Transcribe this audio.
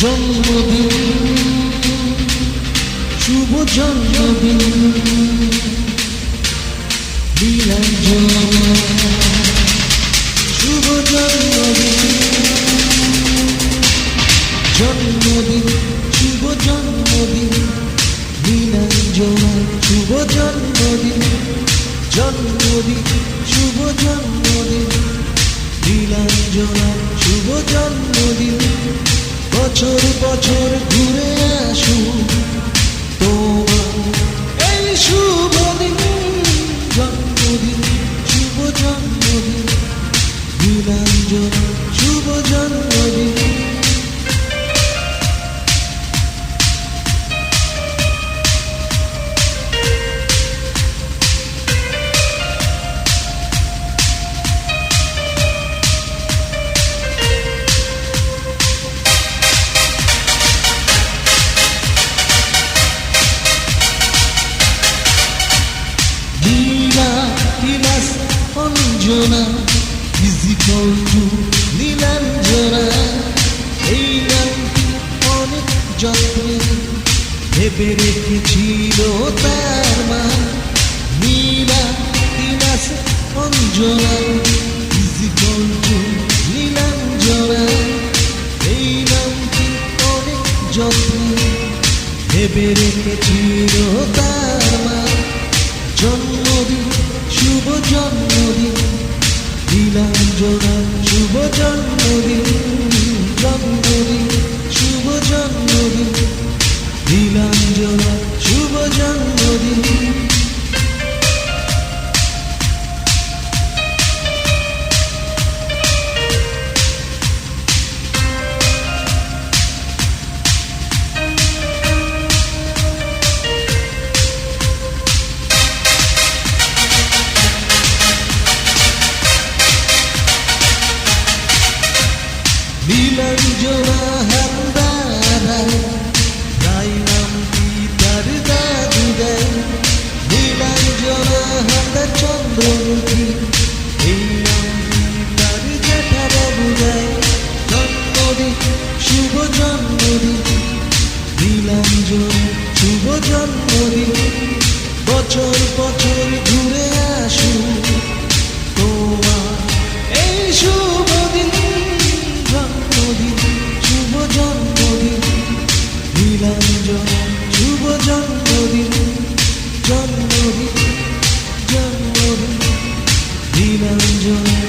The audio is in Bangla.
জন্মদিন, শুভ জন্মদিন নীলাঞ্জন শুভ জন্মদিন জন্মদিন শুভ জন্মদিন নীলাঞ্জন শুভ জন্মদিন জন্মদিন, শুভ জন্মদিন নীলাঞ্জনা শুভ জন্মদিন বছর বছর ঘুরে আসু। তোমার এই শুভ দিন জন্মদিন শুভ জন্মদিন। নীলাঞ্জনা শুভ জন্মদিন। অঞ্জনা ইজিকল টু নীলাঞ্জনা এই নামটি অনেক যত্নে ভেবে রেখেছিল তার মা। Nila plus Anjana equal to Nilanjana এই নামটি অনেক যত্নে ভেবে রেখেছিল তার মা। জন্মদিন, শুভ জন্মদিন। নীলাঞ্জনা নীলাঞ্জনা হান্দারায় তাই নাম কি তার দাদু দেয় নীলাঞ্জনা হান্দার চন্দ্রমুখী এই নাম কি তার জ্যাঠাবাবু দেয় জন্মদিন, শুভ জন্মদিন। নীলাঞ্জন শুভ জন্মদিন, বছর বছর ঘুরে আসু তোমার এই সুর doing, doing.